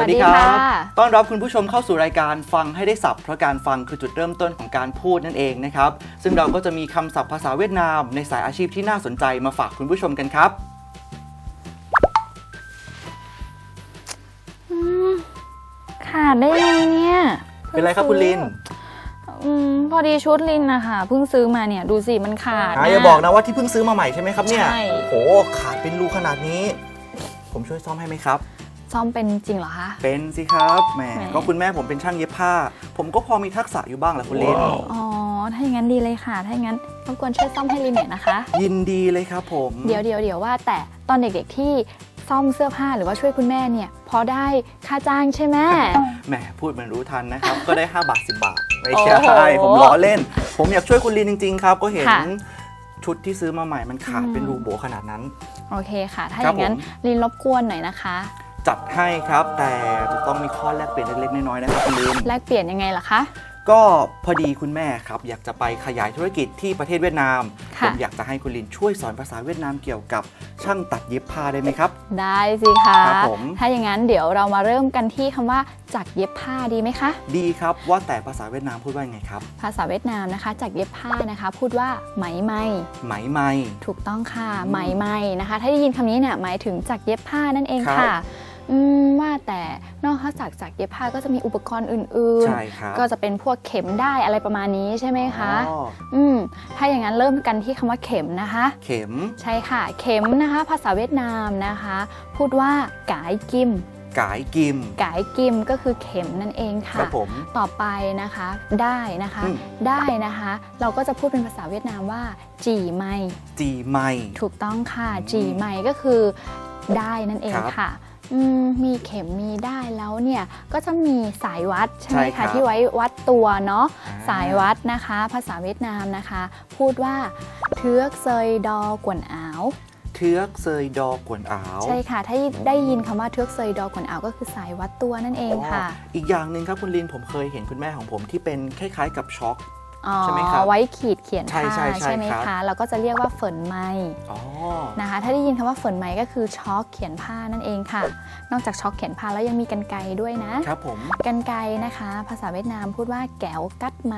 วัสดีครับ ต้อนรับคุณผู้ชมเข้าสู่รายการฟังให้ได้สับเพราะการฟังคือจุดเริ่มต้นของการพูดนั่นเองนะครับ ซึ่งเราก็จะมีคำศัพท์ภาษาเวียดนามในสายอาชีพที่น่าสนใจมาฝากคุณผู้ชมกันครับขาดได้ไงเนี่ยเป็นไรครับคุณลินอืมพอดีชุดลินนะคะเพิ่งซื้อมาเนี่ยดูสิมันขาดหาอย่าบอกนะว่าที่เพิ่งซื้อมาใหม่ใช่ไหมครับเนี่ย ใช่โหขาดเป็นรูขนาดนี้ ผมช่วยซ่อมให้ไหมครับ ซ่อมเป็นจริงเหรอคะ เป็นสิครับแหมแหม ก็คุณแม่ผมเป็นช่างเย็บผ้า ผมก็พอมีทักษะอยู่บ้างแหละคุณลินอ๋อ ถ้าอย่างนั้นดีเลยค่ะ ถ้าอย่างนั้นรบกวนช่วยซ่อมให้ลินหน่อยนะคะ ยินดีเลยครับผมเดี๋ยวเดี๋ยวเดี๋ยวว่าแต่ตอนเด็กๆที่ซ่อมเสื้อผ้าหรือว่าช่วยคุณแม่เนี่ย พอได้ค่าจ้างใช่ไหม แหมพูดเหมือนรู้ทันนะครับ ก็ได้ 5 บาท 10 บาท ไม่โอ้ใช่โหผมล้อเล่น ผมอยากช่วยคุณลินจริง ๆ ครับ ก็เห็นค่ะชุดที่ซื้อมาใหม่มันขาดอืมเป็นรูโบขนาดนั้น โอเคค่ะ ถ้าคอรับย่างนั้นผมลินรบกวนหน่อยนะคะ จัดให้ครับ แต่จะต้องมีข้อแลกเปลี่ยนเล็กๆน้อยๆนะครับคุณลินแลกเปลี่ยนยังไงล่ะคะ ก็พอดีคุณแม่ครับ อยากจะไปขยายธุรกิจที่ประเทศเวียดนามค่ะผมอยากจะให้คุณลินช่วยสอนภาษาเวียดนามเกี่ยวกับช่างตัดเย็บผ้าได้ไหมครับ ได้สิคะ ครับผม ถ้าอย่างนั้นเดี๋ยวเรามาเริ่มกันที่คำว่าจักเย็บผ้าดีไหมคะ ดีครับว่าแต่ภาษาเวียดนามพูดว่ายังไงครับ ภาษาเวียดนามนะคะจากเย็บผ้านะคะ พูดว่าไหมไหม ไหมไหม ถูกต้องค่ะอืมไหมไหมนะคะ ถ้าได้ยินคำนี้เนี่ยหมายถึงจากเย็บผ้านั่นเองครับค่ะ อืมว่าแต่นอกจากจากเย็บผ้าก็จะมีอุปกรณ์อื่น ใช่ครับ ๆ ก็จะเป็นพวกเข็มได้อะไรประมาณนี้ใช่ไหมคะ อ๋ออืมถ้าอย่างนั้นเริ่มกันที่คำว่าเข็มนะคะ เข็มใช่ค่ะ เข็มนะคะ ภาษาเวียดนามนะคะ พูดว่ากายกิมกายกิมกายกิมก็คือเข็มนั่นเองคค่ะ รับผม ต่อไปนะคะ ได้นะคะ อืม ได้นะคะ เราก็จะพูดเป็นภาษาเวียดนามว่า จีไมจีไม ถูกต้องค่ะอืมจีไมก็คือได้นั่นเองครับ ค่ะอื มมีเข็มมีได้แล้วเนี่ยก็จะมีสายวัดใช่ไหมใช่ครัคะบที่ไว้วัดตัวเนาะอ่า สายวัดนะคะ ภาษาเวียดนามนะคะ พูดว่าเทือกเซยดอกวนอาว เทือกเซยดอกวนอาวใช่ค่ะ ถ้าได้ยินคำว่าเทือกเซยดอกวนอาวก็คือสายวัดตัวนั่นเองค่ะ อ๋ออีกอย่างหนึ่งครับคุณลินผมเคยเห็นคุณแม่ของผมที่เป็นคล้ายๆกับช็อคอ๋อ ใช่ไหมครับไว้ขีดเขียนใช่ผ้าใช่ใช่ไหมครับคะเราก็จะเรียกว่าเฟินไมอ๋อนะคะ ถ้าได้ยินคำว่าเฟินไมก็คือช็อคเขียนผ้านั่นเองค่ะ นอกจากช็อคเขียนผ้าแล้วยังมีกันไกรด้วยนะครับผมกันไกรนะคะ ภาษาเวียดนามพูดว่าแก้วกัดไม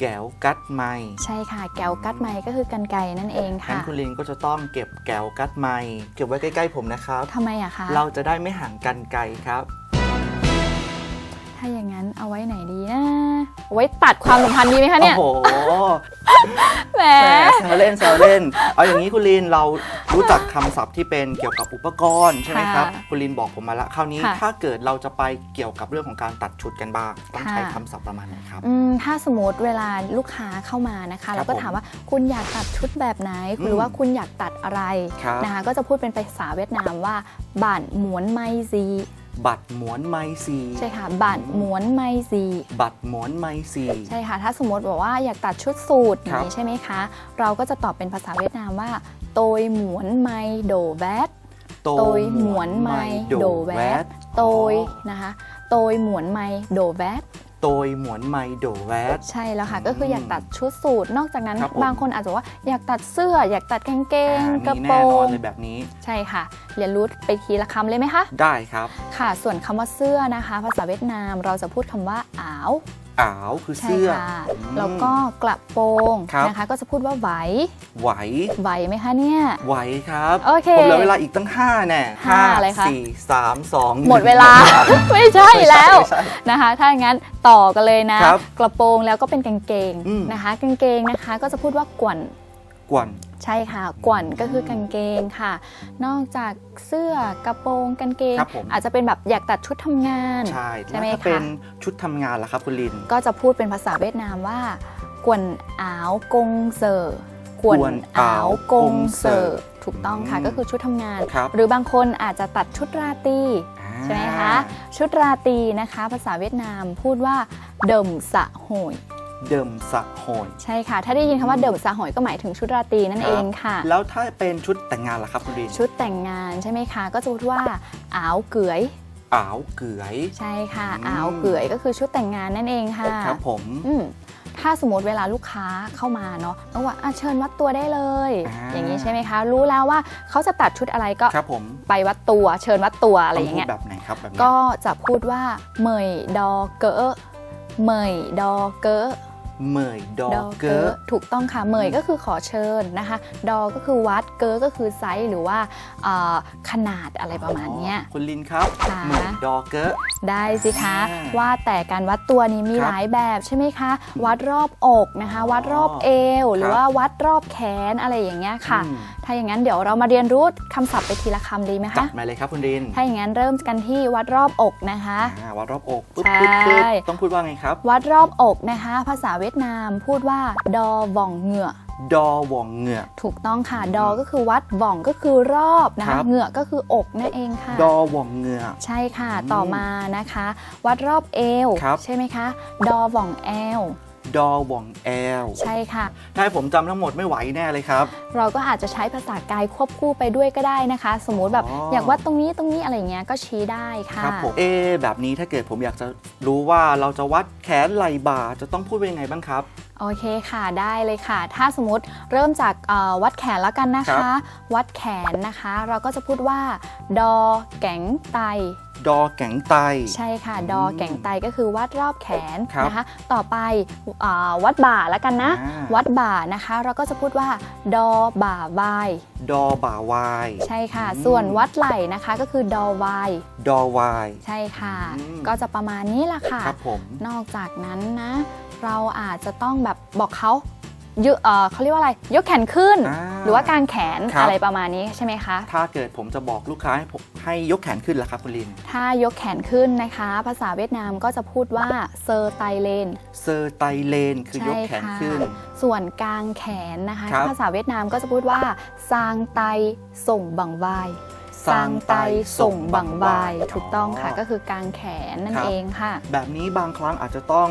แก้วกัดไมใช่ค่ะ แก้วกัดไมก็คือกันไกรนั่นเองงั้นค่ะคุณลินก็จะต้องเก็บแก้วกัดไมเก็บไว้ใกล้ๆผมนะครับทำไมอะคะเราจะได้ไม่ห่างกันไกลครับ ถ้าอย่างนั้นเอาไว้ไหนดีนะเอาไว้ตัดความสัมพันธ์ดีไหมคะเนี่ย โอ้โหแหมแหมแซวเล่นแซวเล่น เอาอย่างนี้คุณลินเรารู้จักคำศัพท์ที่เป็นเกี่ยวกับอุปกรณ์ใช่ไหมครับ ค่ะคุณลินบอกผมมาละคราวนี้ ค่ะ ถ้าเกิดเราจะไปเกี่ยวกับเรื่องของการตัดชุดกันบ้าง ต้องใช้ค่ะคำศัพท์ประมาณไหนครับ อืมถ้าสมมติเวลาลูกค้าเข้ามานะคะครับเราก็ถามว่าคุณอยากตัดชุดแบบไหน อืมหรือว่าคุณอยากตัดอะไรครับ นะคะ ก็จะพูดเป็นภาษาเวียดนามว่าบ้านหมวนไมซี บัตรหมวนไมซีใช่ค่ะบ้านหมวนไมซีบัตรหมวนไมซี ใช่ค่ะ ถ้าสมมติบอกว่าอยากตัดชุดสูทอครัย่างบนี้ใช่ไหมคะ เราก็จะตอบเป็นภาษาเวียดนามว่าโตยหมวนไมโดแวดโตยหมวนไมโดแวดโตยนะคะโตยหมวนไมโดแวด โตยหมวนไมโดแวด ใช่แล้วค่ะอืมก็คืออยากตัดชุดสูทนอกจากนั้นครับผม บางคนอาจจะว่าอยากตัดเสื้อ อยากตัดกางเกง อ่ากระมีโปรแน่นอนงเลยแบบนี้ใช่ค่ะ เรียนรู้ไปทีละคำเลยไหมคะ ได้ครับ ค่ะ ส่วนคำว่าเสื้อนะคะ ภาษาเวียดนามเราจะพูดคำว่าอ้าว อ้าวคือใช่เสื้อค่ะอืม แล้วก็กระโปรงครับ นะคะ ก็จะพูดว่าไหวไหว ไหวไหมคะเนี่ย ไหวครับ โอเคผมเหลือเวลาอีกตั้ง 5 แน่ห้าอะไรคะ สี่สามสองหมดเวลาไม่ใช่แล้ว ไม่ใช่ นะคะ ถ้าอย่างนั้นต่อกันเลยนะ ครับกระโปรงแล้วก็เป็นกางเกงอืม นะคะ กางเกงนะคะก็จะพูดว่ากวนกวนใช่ค่ะกวนก็คือกางเกงค่ะ นอกจากเสื้อกระโปรงกางเกง ครับผม อาจจะเป็นแบบอยากตัดชุดทำงาน ใช่ใช่ไหมแล้วถ้าคะ เป็นชุดทำงานล่ะครับคุณลิน ก็จะพูดเป็นภาษาเวียดนามว่ากวนอ้าวกงเซอร์กวนอ้าวกงเซอร์ถูถูกต้องค่ะอืม ก็คือชุดทำงาน ครับหรือบางคนอาจจะตัดชุดราตรีอ่าใช่ไหมคะ ชุดราตรีนะคะ ภาษาเวียดนามพูดว่าเดิมสะโหย เดิมสะโหยใช่ค่ะ ถ้าได้ยินคำว่าเดิมสะโหยก็หมายถึงชุดราตรีนั่นครับเองค่ะ แล้วถ้าเป็นชุดแต่งงานล่ะครับคุณรินชุดแต่งงานใช่ไหมคะ ก็จะพูดว่าอ้าวเก๋ยอ้าวเก๋ยใช่ค่ะอืมอ้าวเก๋ยก็คือชุดแต่งงานนั่นเองค่ะครับผมอืมถ้าสมมติเวลาลูกค้าเข้ามาเนาะต้องว่าอะเชิญวัดตัวได้เลย อย่างนี้ใช่ไหมคะ รู้แล้วว่าเขาจะตัดชุดอะไรก็ครับผมไปวัดตัว เชิญวัดตัวอะไรอย่างต้เงี้ยพูดแบบไหนครับแบบเนี้ยก็จะพูดว่าเหมยดอเกอเหมยดอเกอ เหมยดอเกอถูกต้องค่ะเหมยก็คือขอเชิญนะคะ ดอก็คือวัดเกอก็คือไซส์หรือว่าเอ่อขนาดอะไรประมาณเนี้ยคุณลินครับค่ะเหมยดอเกอได้สิคะอ่าว่าแต่การวัดตัวนี้มีครับหลายแบบใช่ไหมคะ วัดรอบอกนะคะ วัดรอบเอว หรือครับว่าวัดรอบแขนอะไรอย่างเงี้ยค่ะอืมถ้าอย่างนั้นเดี๋ยวเรามาเรียนรู้คำศัพท์ไปทีละคำดีไหมจัคะดมาเลยครับคุณลินถ้าอย่างนั้นเริ่มกันที่วัดรอบอกนะคะอ่าวัดรอบอกปึ๊บใช่ปึ๊บปึ๊บต้องพูดว่าไงครับ วัดรอบอกนะคะ ภาษาเวียดนามพูดว่าดอว่องเหงือดอวองเหงือกถูกต้องค่ะ ดอก็คือวัดว่องก็คือรอบนะครัคะบ เหงือกก็คืออกนั่นเองค่ะ ดอวองเหงือกใช่ค่ะอืมต่อมานะคะ วัดรอบเอว ครับ ใช่ไหมคะ ดอว่องแอล ดอวองแอลใช่ค่ะ ถ้าให้ผมจำทั้งหมดไม่ไหวแน่เลยครับ เราก็อาจจะใช้ภาษากายควบคู่ไปด้วยก็ได้นะคะ สมมุติแบบอ๋ออ อยากวัดตรงนี้ตรงนี้อะไรเงี้ยก็ชี้ได้ค่ะ ครับผมเอะแบบนี้ถ้าเกิดผมอยากจะรู้ว่าเราจะวัดแขนไหล่บ่าจะต้องพูดว่ายังไงบ้างครับ โอเคค่ะได้เลยค่ะ ถ้าสมมติเริ่มจากเอ่อวัดแขนแล้วกันนะครัคะ บ วัดแขนนะคะ เราก็จะพูดว่า ดอแก๋งไต ดอแก๋งไต ใช่ค่ะอืมดอแก่งไตก็คือวัดรอบแขนครับนะคะ ต่อไปอ่าวัดบ่าแล้วกันนะ อ่า วัดบ่านะคะ เราก็จะพูดว่า ดอบ่าวาย ดอบ่าวาย ใช่ค่ะ อืม ส่วนวัดไหล่นะคะก็คือดอวาย ดอวาย ใช่ค่ะ อืม ก็จะประมาณนี้แหละค่ะ ครับผม นอกจากนั้นนะ เราอาจจะต้องแบบบอกเขา ยกเอ่อเขาเรียกว่าอะไร ยกแขนขึ้น อ่าหรือว่ากางแขนครับ อะไรประมาณนี้ใช่ไหมคะ ถ้าเกิดผมจะบอกลูกค้าให้ผมให้ยกแขนขึ้นล่ะครับคุณลิน ถ้ายกแขนขึ้นนะคะ ภาษาเวียดนามก็จะพูดว่าเซอร์ไตเลน เซอร์ไตเลน คือยกแขนขึ้นส่วนกลางแขนนะคะ ครับ ภาษาเวียดนามก็จะพูดว่าซางไตส่งบังวายซางไตส่งบังวาย ถูกต้องค่ะอ๋อก็คือกางแขนนั่นครับเองค่ะ แบบนี้บางครั้งอาจจะต้อง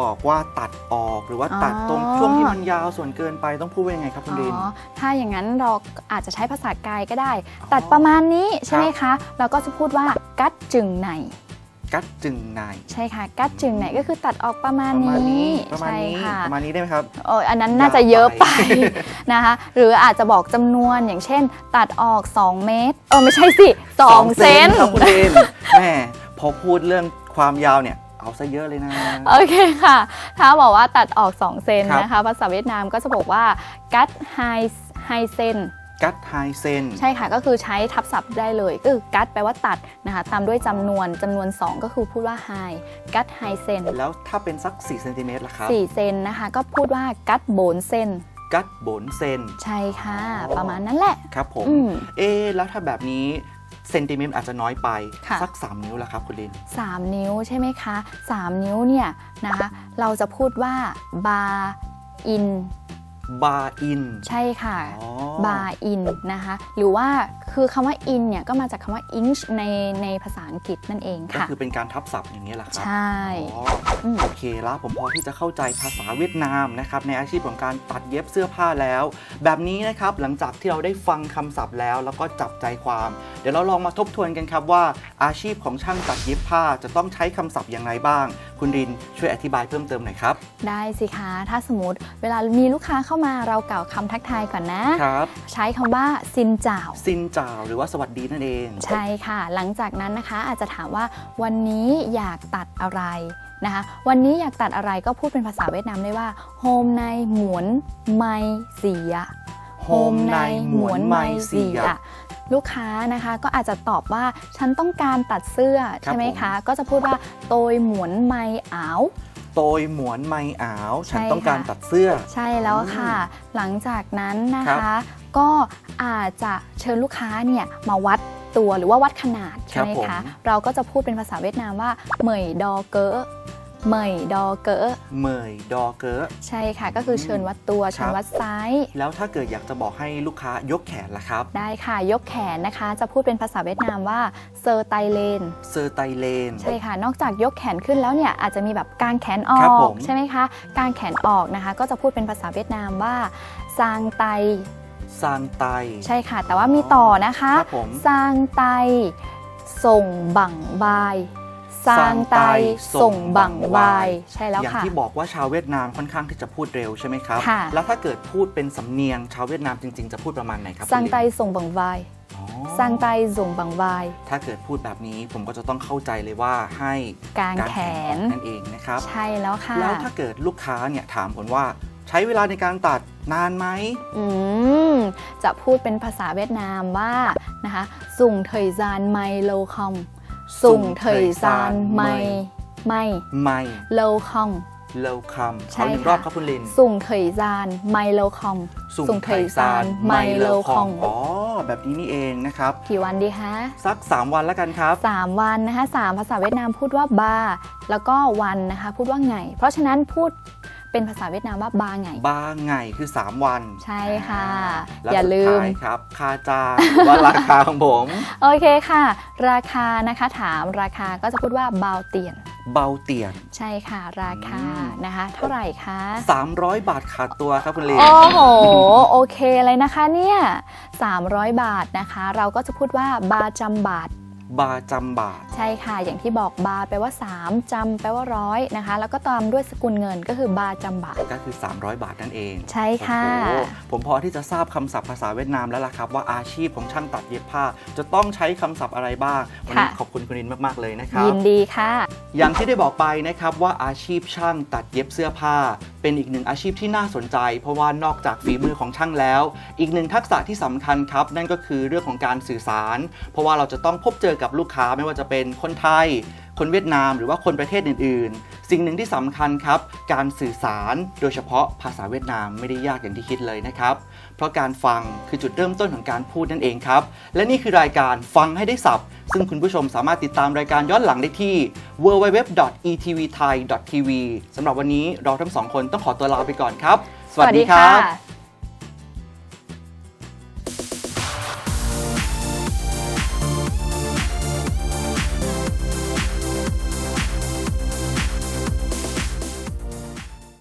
บอกว่าตัดออกหรือว่าตัดอ๋อตรงช่วงที่มันยาวส่วนเกินไปต้องพูดว่ายังไงครับคุณลิน อ๋อ ถ้าอย่างนั้นเราอาจจะใช้ภาษากายก็ได้ ตัดประมาณนี้ใช่ไหมคะ เราก็จะพูดว่ากัดจึงไหนกัดจึงนายใช่ค่ะ กัดจึงไหนก็คือตัดออกประมาณประมาณนี้นี้ประมาณใช่นี้ค่ะประมาณนี้ได้ไหมครับโอ้ยอันนั้นน่าจะเยอะไปยาวไปนะคะ หรืออาจจะบอกจำนวนอย่างเช่น ตัดออก 2 เมตรเออไม่ใช่สิ2เซนครับคุณลินแม่พอพูดเรื่องความยาวเนี่ย เอาซะเยอะเลยนะ โอเคค่ะ ถ้าบอกว่าตัดออก 2 เซนครับ นะคะ ภาษาเวียดนามก็จะบอกว่ากัดไฮไฮเซนกัดไฮเซน ใช่ค่ะก็คือใช้ทับศัพท์ได้เลยก็คือกัดแปลว่าตัดนะคะตามด้วยจำนวนจำนวน 2 ก็คือพูดว่าไฮกัดไฮเซนแล้วถ้าเป็นสัก4เซนติเมตรล่ะครับ 4เซนนะคะก็พูดว่ากัดโบนเซนกัดโบนเซน ใช่ค่ะอ๋อประมาณนั้นแหละ ครับผม อืม เอ๊ะแล้วถ้าแบบนี้ เซนติเมตรอาจจะน้อยไป ค่ะ สัก 3 นิ้วล่ะครับคุณลิน 3 นิ้วใช่ไหมคะ 3 นิ้วเนี่ยนะคะเราจะพูดว่าบาอิน บาอิน ใช่ค่ะอ๋อบาอินนะคะ หรือว่าคือคำว่า in เนี่ยก็มาจากคำว่า inch ในในภาษาอังกฤษนั่นเองก็ค่ะ คือเป็นการทับศัพท์อย่างนี้ยแหละครับใช่ อ๋ออืมโอเคแล้วผมพอที่จะเข้าใจภาษาเวียดนามนะครับในอาชีพของการตัดเย็บเสื้อผ้าแล้ว แบบนี้นะครับหลังจากที่เราได้ฟังคำศัพท์แล้ว แล้วก็จับใจความ เดี๋ยวเราลองมาทบทวนกันครับว่า อาชีพของช่างตัดเย็บผ้าจะต้องใช้คำศัพท์อย่างไรบ้าง คุณรินช่วยอธิบายเพิ่มเติมหน่อยครับ ได้สิคะ ถ้าสมมติเวลามีลูกค้าเข้ามาเรากล่าวคำทักทายก่อนนะ ครับ ใช้คำว่าซินจ่าวซินจ่าวหรือว่าสวัสดีนั่นเอง ใช่ค่ะ หลังจากนั้นนะคะอาจจะถามว่าวันนี้อยากตัดอะไรนะคะ วันนี้อยากตัดอะไรก็พูดเป็นภาษาเวียดนามได้ว่าโฮมในหมวนไมเสียโฮมในหมวนไมเสียลูกค้านะคะก็อาจจะตอบว่าฉันต้องการตัดเสื้อครับใช่ไหมผมคะ ก็จะพูดว่าโตยหมวนไมอ้าว โตยหมวนไมอาว ฉันใช่ต้องการค่ะตัดเสื้อ ใช่แล้วค่ะ หลังจากนั้นนะครัคะบก็อาจจะเชิญลูกค้าเนี่ยมาวัดตัวหรือว่าวัดขนาดครัใช่บไหมคะผมเราก็จะพูดเป็นภาษาเวียดนามว่าเหมยดอเกอ เหมยดอเกอเหมยดอเกอใช่ค่ะ ก็คือเชิญวัดตัวเชิญวัดไซส์แล้วถ้าเกิดอยากจะบอกให้ลูกค้ายกแขนล่ะครับ ได้ค่ะยกแขนนะคะ จะพูดเป็นภาษาเวียดนามว่าเซอร์ไตเลนเซอร์ไตเลนใช่ค่ะ นอกจากยกแขนขึ้นแล้วเนี่ยอาจจะมีแบบกางแขนอครับอผกมใช่ไหมคะกางแขนออกนะคะ ก็จะพูดเป็นภาษาเวียดนามว่าซางไตซางไต ใช่ค่ะ แต่ว่ามีต่อนะคะครับผมซางไตส่งบังบาย ซางไตส่งบังบาย ใช่แล้วอย่างค่ะที่บอกว่าชาวเวียดนามค่อนข้างที่จะพูดเร็วใช่ไหมครับค่ะแล้วถ้าเกิดพูดเป็นสำเนียงชาวเวียดนามจริง ๆ จะพูดประมาณไหนครับซางไตคุณลินส่งบังบายอ๋อซางไตส่งบังบาย ถ้าเกิดพูดแบบนี้ผมก็จะต้องเข้าใจเลยว่าให้กางแขนออกนั่นเองนะครับ ใช่แล้วค่ะ แล้วถ้าเกิดลูกค้าเนี่ยถามผมว่าใช้เวลาในการตัดนานไหมอืม จะพูดเป็นภาษาเวียดนามว่านะคะสุ่งเถยซานไมโลคอม สุ่งเถยซานไมไมไม่โลคอมเลวคำใช่ขอหนึ่งค่ะรอบครับคุณลินสุ่งเถยซานไมโลคอมสุ่งเถยซานไมโลคอมอ๋อแบบนี้นี่เองนะครับ กี่วันดีคะสัก 3 วันแล้วกันครับสามวันนะคะสามภาษาเวียดนามพูดว่าบาแล้วก็วันนะคะพูดว่าไง เพราะฉะนั้นพูด เป็นภาษาเวียดนามว่าบาไงบางไงคือ 3 วัน ใช่ค่ะแล้วอย่าสุดลืมท้ายครับค่าจ้างหรือว่าราคาของผม โอเคค่ะ ราคานะคะถามราคาก็จะพูดว่าบาวเตียนเบาเตียน ใช่ค่ะ ราคาอืมนะคะ เท่าไหร่คะ 300 บาทขาดตัวครับคุณลินโอ้โห โอเคเลยนะคะเนี่ย300 บาทนะคะ เราก็จะพูดว่าบาจำบาท บาจำบาท ใช่ค่ะ อย่างที่บอกบาแปลว่า 3จำแปลว่าร้อยนะคะ แล้วก็ตามด้วยสกุลเงินก็คือบาจำบาท ก็คือ 300 บาทนั่นเอง ใช่ค่ะโอ้โหผมพอที่จะทราบคำศัพท์ภาษาเวียดนามแล้วล่ะครับ ว่าอาชีพของช่างตัดเย็บผ้า จะต้องใช้คำศัพท์อะไรบ้าง วันนี้ค่ะขอบคุณคุณลินมาก ๆ เลยนะครับ ยินดีค่ะ อย่างที่ได้บอกไปนะครับว่าอาชีพช่างตัดเย็บเสื้อผ้า เป็นอีกหนึ่งอาชีพที่น่าสนใจ เพราะว่านอกจากฝีมือของช่างแล้ว อีกหนึ่งทักษะที่สำคัญครับ นั่นก็คือเรื่องของการสื่อสาร เพราะว่าเราจะต้องพบเจอกับลูกค้าไม่ว่าจะเป็นคนไทย คนเวียดนาม หรือว่าคนประเทศอื่นๆ สิ่งหนึ่งที่สำคัญครับ การสื่อสารโดยเฉพาะภาษาเวียดนามไม่ได้ยากอย่างที่คิดเลยนะครับ เพราะการฟังคือจุดเริ่มต้นของการพูดนั่นเองครับ และนี่คือรายการฟังให้ได้สับซึ่งคุณผู้ชมสามารถติดตามรายการย้อนหลังได้ที่ www.etvthai.tv สำหรับวันนี้เราทั้งสองคนต้องขอตัวลาไปก่อนครับ สวัสดีครับ